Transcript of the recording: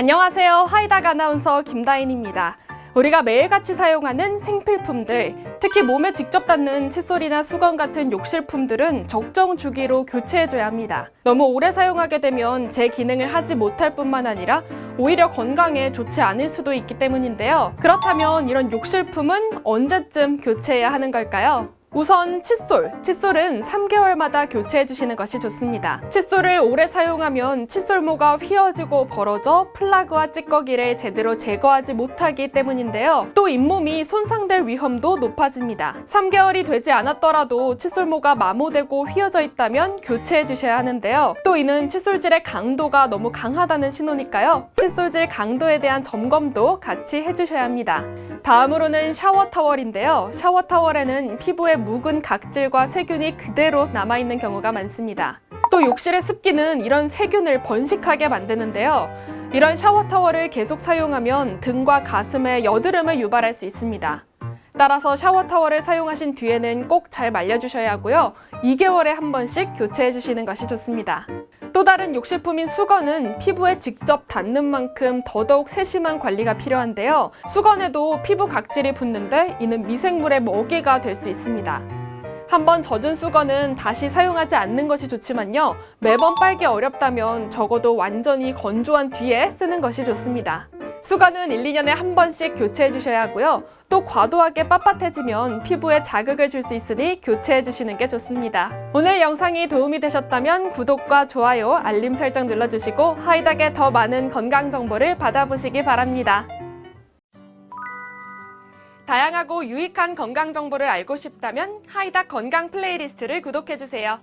안녕하세요. 하이닥 아나운서 김다인입니다. 우리가 매일같이 사용하는 생필품들, 특히 몸에 직접 닿는 칫솔이나 수건 같은 욕실품들은 적정 주기로 교체해줘야 합니다. 너무 오래 사용하게 되면 제 기능을 하지 못할 뿐만 아니라 오히려 건강에 좋지 않을 수도 있기 때문인데요. 그렇다면 이런 욕실품은 언제쯤 교체해야 하는 걸까요? 우선 칫솔. 칫솔은 3개월마다 교체해 주시는 것이 좋습니다. 칫솔을 오래 사용하면 칫솔모가 휘어지고 벌어져 플라그와 찌꺼기를 제대로 제거하지 못하기 때문인데요. 또 잇몸이 손상될 위험도 높아집니다. 3개월이 되지 않았더라도 칫솔모가 마모되고 휘어져 있다면 교체해 주셔야 하는데요. 또 이는 칫솔질의 강도가 너무 강하다는 신호니까요. 칫솔질 강도에 대한 점검도 같이 해주셔야 합니다. 다음으로는 샤워 타월인데요. 샤워 타월에는 피부에 묵은 각질과 세균이 그대로 남아있는 경우가 많습니다. 또 욕실의 습기는 이런 세균을 번식하게 만드는데요. 이런 샤워 타월을 계속 사용하면 등과 가슴에 여드름을 유발할 수 있습니다. 따라서 샤워 타월을 사용하신 뒤에는 꼭 잘 말려주셔야 하고요. 2개월에 한 번씩 교체해 주시는 것이 좋습니다. 또 다른 욕실품인 수건은 피부에 직접 닿는 만큼 더더욱 세심한 관리가 필요한데요. 수건에도 피부 각질이 붙는데 이는 미생물의 먹이가 될 수 있습니다. 한번 젖은 수건은 다시 사용하지 않는 것이 좋지만요. 매번 빨기 어렵다면 적어도 완전히 건조한 뒤에 쓰는 것이 좋습니다. 수건은 1, 2년에 한 번씩 교체해 주셔야 하고요. 또 과도하게 빳빳해지면 피부에 자극을 줄 수 있으니 교체해 주시는 게 좋습니다. 오늘 영상이 도움이 되셨다면 구독과 좋아요, 알림 설정 눌러주시고 하이닥의 더 많은 건강 정보를 받아보시기 바랍니다. 다양하고 유익한 건강 정보를 알고 싶다면 하이닥 건강 플레이리스트를 구독해 주세요.